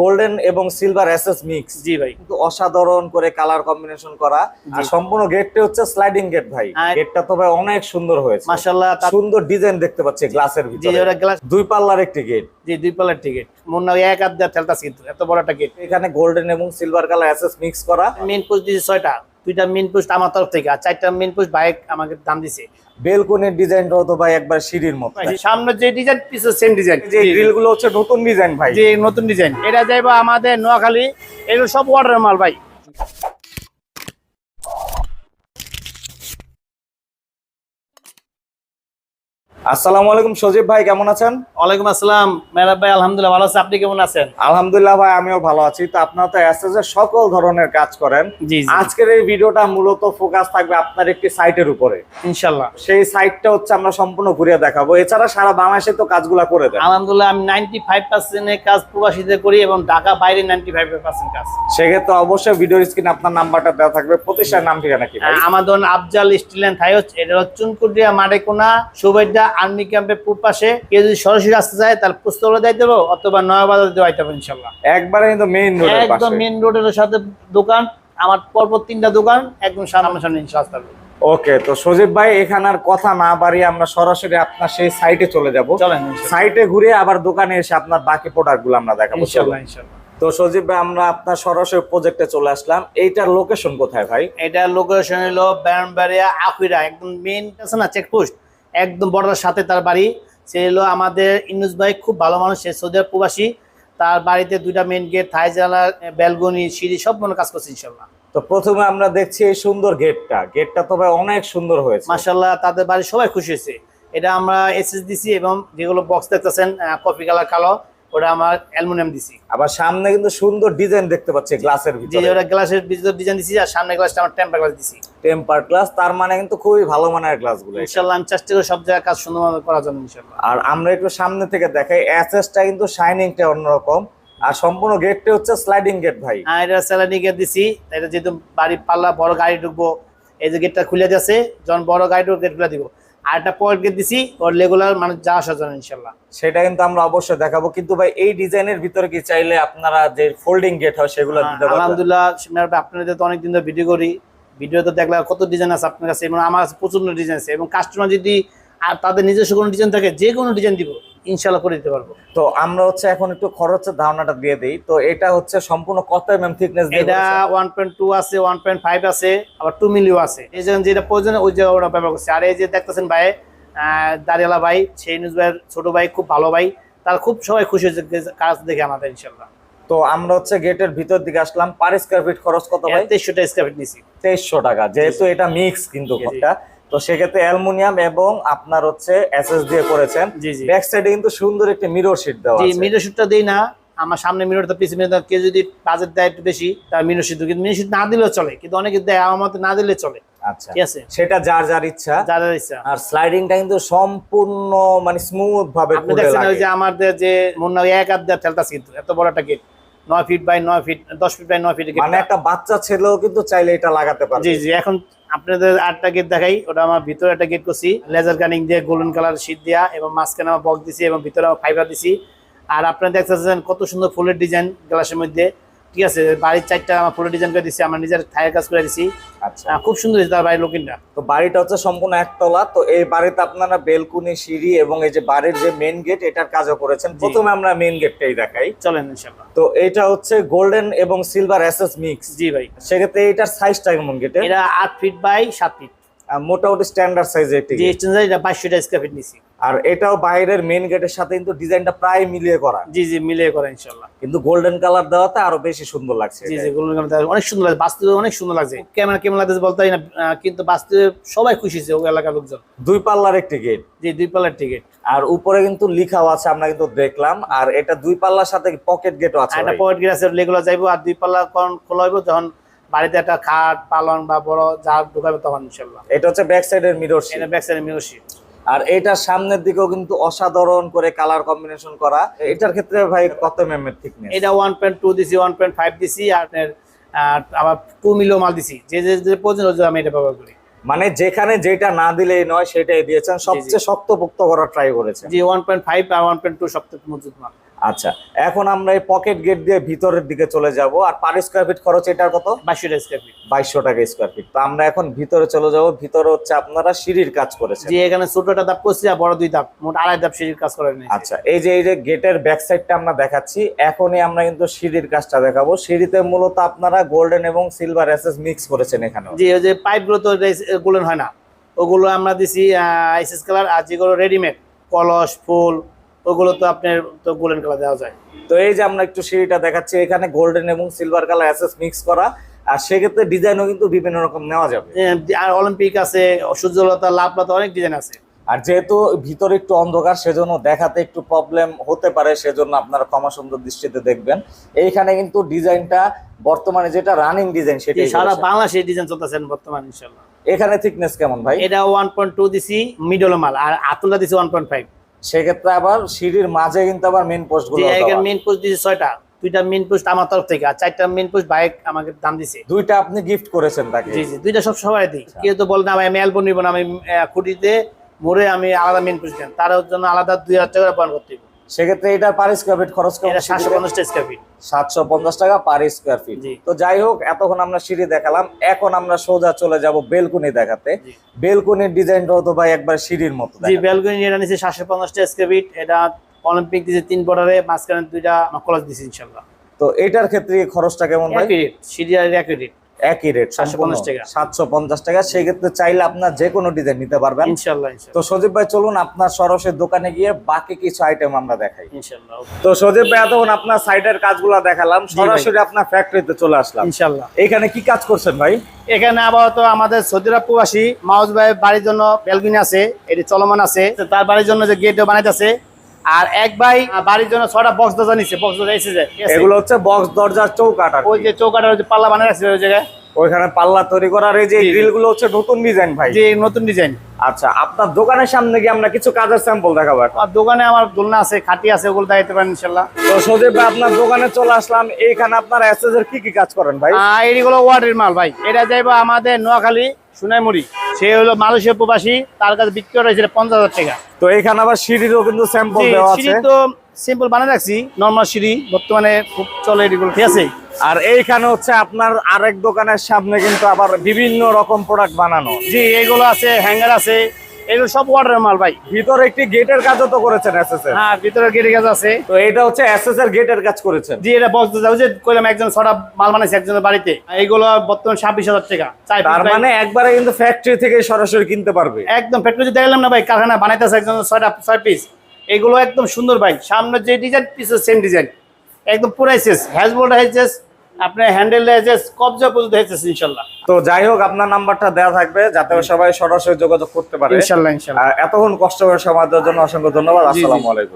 Golden এবং silver SS mix. জি ভাই। কিন্তু অসাধারণ করে কালার কম্বিনেশন করা। আর সম্পূর্ণ গেটটা হচ্ছে স্লাইডিং গেট ভাই। গেটটা তো ভাই অনেক সুন্দর হয়েছে। মাশাআল্লাহ সুন্দর ডিজাইন দেখতে পাচ্ছি গ্লাসের জি ভিতরে। ওটা গ্লাস দুই পাল্লার একটি গেট। জি দুই পাল্লার টিকিট মন না এক আধ ঠেলতাছে কিন্তু এত বড় একটা গেট। এখানে গোল্ডেন এবং সিলভার কালার অ্যাসেস মিক্স করা। মেন পোস্ট দিয়েছে ছয়টা। দুইটা মেন পোস্ট আমার তরফ থেকে আর চারটা মেন পোস্ট বাইক আমাকে দাম দিছে। বেলকনির ডিজাইনটাও তো ভাই একবার সিঁড়ির মতো। সামনে যে ডিজাইন পিছে সেম ডিজাইন যে গ্রিলগুলো হচ্ছে নতুন ডিজাইন ভাই। যে নতুন ডিজাইন এটা যাইবো আমাদের নোয়াখালী এগুলো সব অর্ডার মাল ভাই। আসসালামু আলাইকুম সজীব ভাই কেমন আছেন? ওয়ালাইকুম আসসালাম। মেহরাব ভাই আলহামদুলিল্লাহ ভালো আছে আপনি কেমন আছেন? আলহামদুলিল্লাহ ভাই আমিও ভালো আছি। তো আপনারা তো এসএস এর সকল ধরনের কাজ করেন। আজকের এই ভিডিওটা মূলত ফোকাস থাকবে আপনার একটি সাইটের উপরে। সেই সাইটটা হচ্ছে আমরা সম্পূর্ণ ঘুরিয়ে দেখাবো। এছাড়া সারা বাংলাদেশে তো কাজগুলা করে দেন। আলহামদুলিল্লাহ আমি নাইনটি ফাইভ পার্সেন্টের কাজ প্রবাসীতে করি এবং ঢাকা বাইরে নাইনটি ফাইভ পার্সেন্ট কাজ। সেক্ষেত্রে অবশ্যই ভিডিওর স্ক্রিনে আপনার নাম্বারটা দেওয়া থাকবে। প্রতিষ্ঠানের নাম ঠিকানা কি আমার আফজাল স্টিল অ্যান্ড থাইস এটা হচ্ছে চুনকুটিয়া মাঠেকোনা সুবাইডা আর্মি ক্যাম্পের পূর্ব পাশে কেউ যদি সরাসরি আসতে চায় তাহলে পুস্তকলে যাইতে দেবো অথবা নয়াবাজার দেওয়া যাইতে হবে ইনশাল্লাহ। একবারে কিন্তু মেইন রোডের একদম মেন রোডের সাথে দোকান আমার পরপর তিনটা দোকান একদম সামনে সামনে ইনশাল্লাহ ওকে তো সজীব ভাই এখানে আর কথা না বাড়িয়ে আমরা সরাসরি আপনার সেই সাইটে চলে যাব। সাইটে ঘুরে আবার দোকানে এসে আপনার বাকি প্রোডাক্টগুলো আমরা দেখাবো তো সজীব ভাই আমরা আপনার সরাসরি প্রজেক্টে চলে আসলাম। এইটার লোকেশন কোথায় ভাই? এটা লোকেশন হলো ব্যারামবাড়িয়া আকুইরা একদম মেইন আছে না চেকপোস্ট একদম বর্ডার সাথে তার বাড়ি। সে হলো আমাদের ইনুজ ভাই খুব ভালো মানুষ সে সৌদি আরব প্রবাসী। তার বাড়িতে দুইটা মেন গেট থাই জানালা ব্যালকনি সিঁড়ি সব মনে কাজ করছে ইনশাল্লাহ। তো প্রথমে আমরা দেখছি এই সুন্দর গেটটা গেটটা তো ভাই অনেক সুন্দর হয়েছে। মাসাল্লাহ তাদের বাড়ি সবাই খুশি হয়েছে। এটা আমরা এসএস দিছি এবং যেগুলো বক্স দেখতেছেন কফি কালার কালো। ওটা আমার অ্যালুমিনিয়াম দিছি। আবার সামনে কিন্তু সুন্দর ডিজাইন দেখতে পাচ্ছি গ্লাসের ভিতরে। ওটা গ্লাসের ভিতর ডিজাইন দিছি আর সামনে গ্লাসটা আমার টেম্পার গ্লাস দিছি। টেম্পার গ্লাস তার মানে কিন্তু খুবই ভালো মানের গ্লাসগুলো এটা। ইনশাল্লাহ আমি চেষ্টা করি সব জায়গায় কাজ সুন্দরভাবে করার জন্য ইনশাল্লাহ। আর আমরা একটু সামনে থেকে দেখাই এসএসটা কিন্তু শাইনিংটা অন্যরকম। আর সম্পূর্ণ গেটটা হচ্ছে স্লাইডিং গেট ভাই। আর এটা স্যালারি গেট দিছি। এটা যেহেতু বাড়ি পাল্লা বড় গাড়ি ঢুকবো এই যে গেটটা খুলে যাচ্ছে যখন বড় গাড়ি ঢুকবো গেট খুলে দিব। আর একটা পয়েন্ট দিছি ওর রেগুলার মানে যা ইনশাল্লাহ। সেটা কিন্তু আমরা অবশ্যই দেখাবো। কিন্তু ভাই এই ডিজাইনের ভিতরে কি চাইলে আপনারা যে ফোল্ডিং গেট হয় সেগুলো পারবেন? আলহামদুলিল্লাহ আপনাদের তো অনেকদিন ধরে ভিডিও করি ভিডিও তো দেখলে কত ডিজাইন আছে আপনার কাছে? এবং আমার কাছে প্রচুর ডিজাইন আছে। এবং কাস্টমার যদি আর তাদের নিজস্ব কোনো ডিজাইন থাকে যে কোনো ডিজাইন দিব। ইনশাল্লাহ করে দিতে পারব। তো আমরা হচ্ছে এখন একটু খরচের ধারণাটা দিয়ে দিই। তো এটা হচ্ছে সম্পূর্ণ কত এমএম থিকনেস এটা ওয়ান পয়েন্ট টু আছে ওয়ান পয়েন্ট ফাইভ আছে আবার টু মিলিও আছে। এই জন্য যেটা প্রয়োজন ওই যে ওরা ব্যবহার করছে। আর এই যে দেখতেছেন ভাই আহ, দাঁড়িয়ালা ভাই সেই নিউজ ভাইয়ের ছোট ভাই খুব ভালো ভাই। তার খুব সবাই খুশি হয়েছে কাজ দেখে আমাদের ইনশাল্লাহ তো আমরা হচ্ছে গেটের ভিতর দিকে আসলাম। পার স্কোয়ার ফিট খরচ কত ভাই? তেইশশোটা স্কোয়ার নিছি। তেইশশো টাকা যেহেতু এটা মিক্স কিন্তু। ঘরটা। তো সেক্ষেত্রে অ্যালুমিনিয়াম এবং আপনার হচ্ছে এসএস দিয়ে করেছেন। ব্যাক সাইডে কিন্তু সুন্দর একটি মিরর শিট দেওয়া আছে। মিরর শুটটা দিই না। আমার সামনে মিরর তো পিছনে মিরর কেউ যদি বাজেট দেয় একটু বেশি তার মিরর শুট কিন্তু মিরর শুট না দিলেও চলে। কিন্তু অনেকে দেয় আমার না দিলে চলে। আচ্ছা। ঠিক আছে? সেটা যার যার ইচ্ছা। যারা ইচ্ছা। আর স্লাইডিংটা কিন্তু সম্পূর্ণ মানে স্মুথ ভাবে আপনি দেখছেন ওই যে আমাদের যে মনে হয় এক কিন্তু এত বড় একটা গেট নয় ফিট বাই নয় ফিট দশ ফিট বাই নয় ফিট মানে একটা বাচ্চা ছেলেও কিন্তু চাইলে এটা লাগাতে পারবে। জি জি এখন আপনাদের আটটা গেট দেখাই। ওটা আমার ভিতরে একটা গেট করছি। লেজার কানিং দিয়ে গোল্ডেন কালার শীত দেওয়া এবং মাঝখানে আমার বক্স দিছি এবং ভিতরে আমার ফাইবার দিছি। আর আপনারা দেখতেছেন কত সুন্দর ফুলের ডিজাইন গ্লাসের মধ্যে। ঠিক আছে বাড়ির চারটা আমার ফুলের ডিজাইন করে দিছি আমার নিজের থায়ের কাজ করে দিছি। আচ্ছা। খুব সুন্দর হয়েছে তার বাড়ির লোকিনটা তো বাড়িটা হচ্ছে সম্পূর্ণ একতলা তো এই বাড়িতে আপনারা বেলকুনি সিঁড়ি এবং এই যে বাড়ির যে মেন গেট এটার কাজও করেছেন। প্রথমে আমরা মেন গেটটাই দেখাই। চলেন ইনশাল্লাহ তো এটা হচ্ছে গোল্ডেন এবং সিলভার এসএস মিক্স জি ভাই। সেক্ষেত্রে এটার সাইজটা কেমন গেটে এটা আট ফিট বাই সাত ফিট মোটামুটি স্ট্যান্ডার্ড সাইজের একটি যে gate। এক্সচেঞ্জার এটা স্কোয়ার ফিট নিছি। আর এটাও বাইরের মেইন গেটের সাথে কিন্তু ডিজাইনটা প্রায় মিলিয়ে করা। জি জি মিলিয়ে করা ইনশাআল্লাহ। কিন্তু গোল্ডেন কালার দেওয়াতে আরও বেশি সুন্দর লাগছে জি জি গোল্ডেন কালার অনেক সুন্দর লাগছে বাস্তবে অনেক সুন্দর লাগছে। ক্যামেরা কেমন লাগতেছে বলতে না কিন্তু বাস্তবে সবাই খুশি হয়েছে ওই এলাকার লোকজন। দুই পাল্লার একটি গেট জি দুই পাল্লার টিকিট আর উপরে কিন্তু লিখাও আছে আমরা কিন্তু দেখলাম। আর এটা দুই পাল্লার সাথে পকেট গেটও আছে একটা পকেট গেট আছে লেগুলো যাইবো আর দুই পাল্লা কখন খোলা হইব যখন বাড়িতে একটা খাট পালন বা বড় যা ঢুকাবে তখন ইনশাল্লাহ। এটা হচ্ছে ব্যাক সাইডের মিরর এটা ব্যাক সাইডে মিরসি আর এটার সামনের দিকেও কিন্তু অসাধারণ করে কালার কম্বিনেশন করা। এটার ক্ষেত্রে ভাই কত এমএম এর থিকনেস এটা ওয়ান পয়েন্ট টু দিছি ওয়ান পয়েন্ট ফাইভ দিছি আর আবার টু মিলিও মাল দিছি। যে যে যে আমি এটা ব্যবহার করি। মানে যেখানে যেটা না দিলেই নয় সেটাই দিয়েছেন। সবচেয়ে শক্তপোক্ত করার ট্রাই করেছেন। জি ওয়ান পয়েন্ট ফাইভ আর ওয়ান পয়েন্ট টু সবথেকে মজুদ মাল আচ্ছা এখন আমরা এই পকেট গেট দিয়ে ভিতরের দিকে চলে যাব। আর পার স্কোয়ার ফিট খরচ এটার কত? বাইশশো টাকা স্কোয়ার ফিট বাইশশো টাকা স্কোয়ার ফিট তো আমরা এখন ভিতরে চলে যাব। ভিতরে হচ্ছে আপনারা সিঁড়ির কাজ করেছেন। যে এখানে ছোটটা দাপ করছি আর বড় দুই দাপ মোট আড়াই দাপ সিঁড়ির কাজ করে নিয়েছি। আচ্ছা এই যে এই যে গেটের ব্যাক সাইডটা আমরা দেখাচ্ছি এখনই আমরা কিন্তু সিঁড়ির কাজটা দেখাবো। সিঁড়িতে মূলত আপনারা গোল্ডেন এবং সিলভার এসএস মিক্স করেছেন এখানে যে ওই যে পাইপগুলো তো গোল্ডেন হয় না। ওগুলো আমরা দিছি আইসিস কালার আর যেগুলো রেডিমেড কলস ফুল ওগুলো তো আপনার তো গোল্ডেন কালার দেওয়া যায়। তো এই যে আমরা একটু সিঁড়িটা দেখাচ্ছি এখানে গোল্ডেন এবং সিলভার কালার এসএস মিক্স করা। আর সেক্ষেত্রে ডিজাইনও কিন্তু বিভিন্ন রকম নেওয়া যাবে। আর অলিম্পিক আছে সূর্যলতা লাভলতা অনেক ডিজাইন আছে। আর যেহেতু ভিতরে একটু অন্ধকার সেজন্য দেখাতে একটু প্রবলেম হতে পারে সেজন্য আপনারা ক্ষমা সুন্দর দৃষ্টিতে দেখবেন। এইখানে কিন্তু ডিজাইনটা বর্তমানে যেটা রানিং ডিজাইন সেটা সারা। বাংলাদেশে ডিজাইন চলতেছেন বর্তমানে ইনশাল্লাহ এখানে থিকনেস কেমন ভাই? এটা ওয়ান পয়েন্ট টু দিছি মিডল মাল আর আতুলা দিছি ওয়ান পয়েন্ট ফাইভ সেক্ষেত্রে আবার সিঁড়ির মাঝে কিন্তু আবার মেন পোস্টগুলো মেন পোস্ট দিছি ছয়টা দুইটা মেন পোস্ট আমার তরফ থেকে আর চারটা মেন পোস্ট বাইক আমাকে দাম দিছে। দুইটা আপনি গিফট করেছেন তাকে। জি জি দুইটা সব সবাই দিই। আচ্ছা। কেউ তো বলে না আমি অ্যালবো নিব না আমি খুঁটিতে মোড়ে আমি আলাদা মেন পোস্ট দেন। তার জন্য আলাদা দুই হাজার টাকা বহন করতে হবে সেক্ষেত্রে এটা পার স্কোয়ার ফিট খরচ এটা সাতশো পঞ্চাশ টাকা স্কোয়ার ফিট সাতশো পঞ্চাশ টাকা পার স্কোয়ার ফিট। তো যাই হোক এতক্ষণ আমরা সিঁড়ি দেখালাম। এখন আমরা সোজা চলে যাব বেলকুনি দেখাতে। বেলকুনির ডিজাইনটাও তো ভাই একবার সিঁড়ির মতো জি দেখাতে। ব্যালকনি এটা নিচ্ছে সাতশো পঞ্চাশ টাকা স্কোয়ার ফিট এটা অলিম্পিক দিছে তিন বর্ডারে মাঝখানে দুইটা কলেজ দিছে ইনশাল্লাহ। তো এটার ক্ষেত্রে খরচটা কেমন ভাই? একই রেট সিরিয়াল রেট একই রেট সাতশো পঞ্চাশ টাকা। সেক্ষেত্রে চাইলে আপনার যে কোনো ডিজাইন নিতে পারবেন। তো সজীব ভাই চলুন আপনার সরসের দোকানে গিয়ে বাকি কিছু আইটেম আমরা দেখাই। তো সজীব ভাই এতক্ষণ আপনার সাইডের কাজগুলো দেখালাম। সরাসরি আপনার ফ্যাক্টরিতে চলে আসলাম। ইনশাল্লাহ। এখানে কি কাজ করছেন ভাই? এখানে আপাতত আমাদের সৌদিরা প্রবাসী মাউস ভাইয়ের বাড়ির জন্য বেলগুনি আছে এটি চলমান আছে। তার বাড়ির জন্য যে গেট বানাইতেছে আর এক ভাই বাড়ির জন্য ছটা বক্স দরজা নিচ্ছে বক্স দরজা এসেছে এগুলো হচ্ছে বক্স দরজার চৌকাটা ওই যে চৌকাটার যে পাল্লা বানাই রাখছে ওই জায়গায়। ওইখানে পাল্লা তৈরি করার এই যে জি, জি। গ্রিলগুলো হচ্ছে নতুন ডিজাইন ভাই। যে নতুন ডিজাইন। আচ্ছা আপনার দোকানের সামনে গিয়ে আমরা কিছু কাজের স্যাম্পল দেখাবো আর দোকানে আমার দোলনা আছে খাটি আছে ওগুলো দেখাইতে পারেন ইনশাল্লাহ। তো সজীব ভাই আপনার দোকানে চলে আসলাম। এইখানে আপনার এসএস এর কি কি কাজ করেন ভাই? এগুলো ওয়ার্ডের মাল ভাই। এটা যাইবো আমাদের নোয়াখালী সোনাইমুড়ি সে হলো মালয়েশিয়া প্রবাসী তার কাছে বিক্রি করা হয়েছিল পঞ্চাশ হাজার টাকা। তো এখানে আবার সিঁড়িরও কিন্তু স্যাম্পল দেওয়া আছে। সিঁড়ি তো সিম্পল বানিয়ে রাখছি নর্মাল সিঁড়ি বর্তমানে খুব চলে এগুলো ঠিক আছে। আর এইখানে হচ্ছে আপনার আরেক দোকানের সামনে কিন্তু আবার বিভিন্ন রকম প্রোডাক্ট বানানো। জি এগুলো আছে হ্যাঙ্গার আছে এগুলো সব ওয়াটার মাল ভাই। ভিতরে একটি গেটের কাজও তো করেছেন এসএস এর হ্যাঁ ভিতরে গেটে গাছ আছে। তো এটা হচ্ছে এসএস এর গেটের কাজ করেছেন। জি এটা বক্স যাও যে কইলাম একজন ছটা মাল বানাইছে একজনের বাড়িতে। এইগুলো বর্তমান ছাব্বিশ হাজার টাকা। চার তার মানে একবারে কিন্তু ফ্যাক্টরি থেকে সরাসরি কিনতে পারবে। একদম ফ্যাক্টরি দেখলাম না ভাই কারখানা বানাইতেছে একজন ছয়টা ছয় পিস এগুলো একদম সুন্দর ভাই। সামনে যে ডিজাইন পিসের সেম ডিজাইন একদম পুরাই শেষ হ্যাজবোর্ড হয়েছে আপনার হ্যান্ডেল হয়েছে কবজা পর্যন্ত হয়েছে ইনশাল্লাহ। তো যাই হোক আপনার নাম্বারটা দেওয়া থাকবে যাতে সবাই সরাসরি যোগাযোগ করতে পারে। ইনশাল্লাহ ইনশাল্লাহ। এতক্ষণ কষ্ট করে সময় দেওয়ার জন্য অসংখ্য ধন্যবাদ। আসসালামু আলাইকুম।